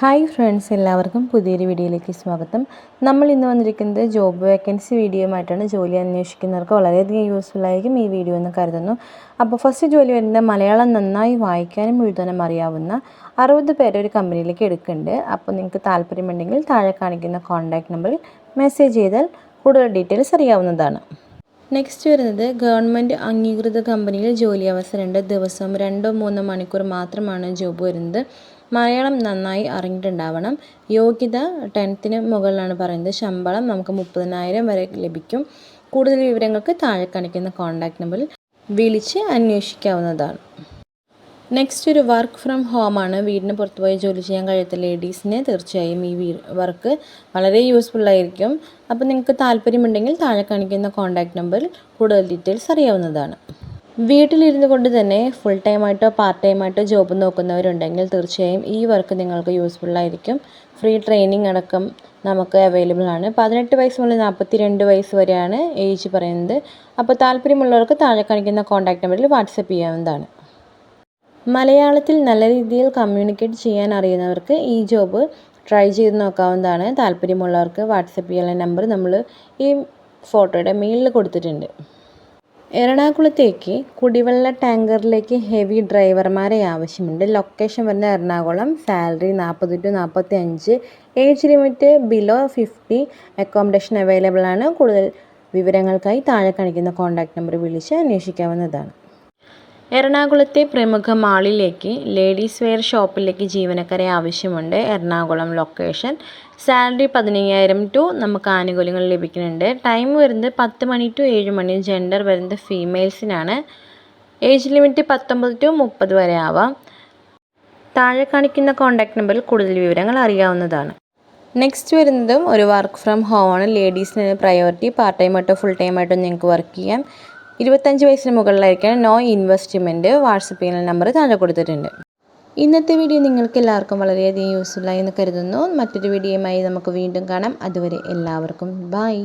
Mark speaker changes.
Speaker 1: Hi friends എല്ലാവർക്കും പുതിയൊരു വീഡിയോയിലേക്ക് സ്വാഗതം. നമ്മൾ ഇന്ന് വന്നിരിക്കുന്നത് ജോബ് വേക്കൻസി വീഡിയോയുമായിട്ടാണ്. ജോലി അന്വേഷിക്കുന്നവർക്ക് വളരെയധികം യൂസ്ഫുൾ ആയിരിക്കും ഈ വീഡിയോ എന്ന് കരുതുന്നു. അപ്പോൾ ഫസ്റ്റ് ജോലി വരുന്നത് മലയാളം നന്നായി വായിക്കാനും എഴുതാനും അറിയാവുന്ന അറുപത് പേരെ ഒരു കമ്പനിയിലേക്ക് എടുക്കുന്നുണ്ട്. അപ്പോൾ നിങ്ങൾക്ക് താല്പര്യമുണ്ടെങ്കിൽ താഴെ കാണിക്കുന്ന കോൺടാക്റ്റ് നമ്പറിൽ മെസ്സേജ് ചെയ്താൽ കൂടുതൽ ഡീറ്റെയിൽസ് അറിയാവുന്നതാണ്. നെക്സ്റ്റ് വരുന്നത് ഗവൺമെന്റ് അംഗീകൃത കമ്പനിയിൽ ജോലി അവസരമുണ്ട്. ദിവസം രണ്ടോ മൂന്നോ മണിക്കൂർ മാത്രമാണ് ജോബ് വരുന്നത്. മലയാളം നന്നായി അറിഞ്ഞിട്ടുണ്ടാവണം. യോഗ്യത ടെൻത്തിന് മുകളിലാണ് പറയുന്നത്. ശമ്പളം നമുക്ക് മുപ്പതിനായിരം വരെ ലഭിക്കും. കൂടുതൽ വിവരങ്ങൾക്ക് താഴെ കാണിക്കുന്ന കോൺടാക്റ്റ് നമ്പറിൽ വിളിച്ച് അന്വേഷിക്കാവുന്നതാണ്. നെക്സ്റ്റ് ഒരു വർക്ക് ഫ്രം ഹോമാണ് വീടിന് പുറത്ത് പോയി ജോലി ചെയ്യാൻ കഴിയാത്ത ലേഡീസിന് തീർച്ചയായും ഈ വർക്ക് വളരെ യൂസ്ഫുൾ ആയിരിക്കും. അപ്പോൾ നിങ്ങൾക്ക് താല്പര്യമുണ്ടെങ്കിൽ താഴെ കാണിക്കുന്ന കോൺടാക്റ്റ് നമ്പറിൽ കൂടുതൽ ഡീറ്റെയിൽസ് അറിയാവുന്നതാണ്. വീട്ടിലിരുന്നു കൊണ്ട് തന്നെ ഫുൾ ടൈമായിട്ടോ പാർട്ട് ടൈമായിട്ടോ ജോബ് നോക്കുന്നവരുണ്ടെങ്കിൽ തീർച്ചയായും ഈ വർക്ക് നിങ്ങൾക്ക് യൂസ്ഫുൾ ആയിരിക്കും. ഫ്രീ ട്രെയിനിങ് അടക്കം നമുക്ക് അവൈലബിൾ ആണ്. പതിനെട്ട് വയസ്സ് മുതൽ നാൽപ്പത്തി രണ്ട് വയസ്സ് വരെയാണ് ഏജ് പറയുന്നത്. അപ്പോൾ താല്പര്യമുള്ളവർക്ക് താഴെ കാണിക്കുന്ന കോൺടാക്റ്റ് നമ്പറിൽ വാട്സപ്പ് ചെയ്യാവുന്നതാണ്. മലയാളത്തിൽ നല്ല രീതിയിൽ കമ്മ്യൂണിക്കേറ്റ് ചെയ്യാൻ അറിയുന്നവർക്ക് ഈ ജോബ് ട്രൈ ചെയ്ത് നോക്കാവുന്നതാണ്. താല്പര്യമുള്ളവർക്ക് വാട്സപ്പ് ചെയ്യാനുള്ള നമ്പർ നമ്മൾ ഈ ഫോട്ടോയുടെ മെയിലിൽ കൊടുത്തിട്ടുണ്ട്. എറണാകുളത്തേക്ക് കുടിവെള്ള ടാങ്കറിലേക്ക് ഹെവി ഡ്രൈവർമാരെ ആവശ്യമുണ്ട്. ലൊക്കേഷൻ വരുന്ന എറണാകുളം സാലറി നാൽപ്പത് ടു നാൽപ്പത്തി അഞ്ച് age limit below fifty accommodation available ആണ്. കൂടുതൽ വിവരങ്ങൾക്കായി താഴെ കാണിക്കുന്ന കോൺടാക്റ്റ് നമ്പർ വിളിച്ച് അന്വേഷിക്കാവുന്നതാണ്. എറണാകുളത്തെ പ്രമുഖ മാളിലേക്ക് ലേഡീസ് വെയർ ഷോപ്പിലേക്ക് ജീവനക്കാരെ ആവശ്യമുണ്ട്. എറണാകുളം ലൊക്കേഷൻ സാലറി പതിനയ്യായിരം ടു നമുക്ക് ആനുകൂല്യങ്ങൾ ലഭിക്കുന്നുണ്ട്. ടൈം വരുന്നത് പത്ത് മണി ടു ഏഴ് മണി. ജെൻഡർ വരുന്നത് ഫീമെയിൽസിനാണ്. ഏജ് ലിമിറ്റ് പത്തൊമ്പത് ടു മുപ്പത് വരെ ആവാം. താഴെ കാണിക്കുന്ന കോൺടാക്ട് നമ്പറിൽ കൂടുതൽ വിവരങ്ങൾ അറിയാവുന്നതാണ്. നെക്സ്റ്റ് വരുന്നതും ഒരു വർക്ക് ഫ്രം ഹോം ആണ് ലേഡീസിന് പ്രയോറിറ്റി പാർട്ട് ടൈം ആയിട്ടോ ഫുൾ ടൈം ആയിട്ടോ നിങ്ങൾക്ക് വർക്ക് ചെയ്യാം. ഇരുപത്തഞ്ച് വയസ്സിന് മുകളിലായിരിക്കണം നോ ഇൻവെസ്റ്റ്മെന്റ്. വാട്സപ്പ് ചെയ്യുന്ന നമ്പർ താഴെ കൊടുത്തിട്ടുണ്ട്. ഇന്നത്തെ വീഡിയോ നിങ്ങൾക്ക് എല്ലാവർക്കും വളരെയധികം യൂസ്ഫുള്ളായി എന്ന് കരുതുന്നു. മറ്റൊരു വീഡിയോയുമായി നമുക്ക് വീണ്ടും കാണാം. അതുവരെ എല്ലാവർക്കും ബൈ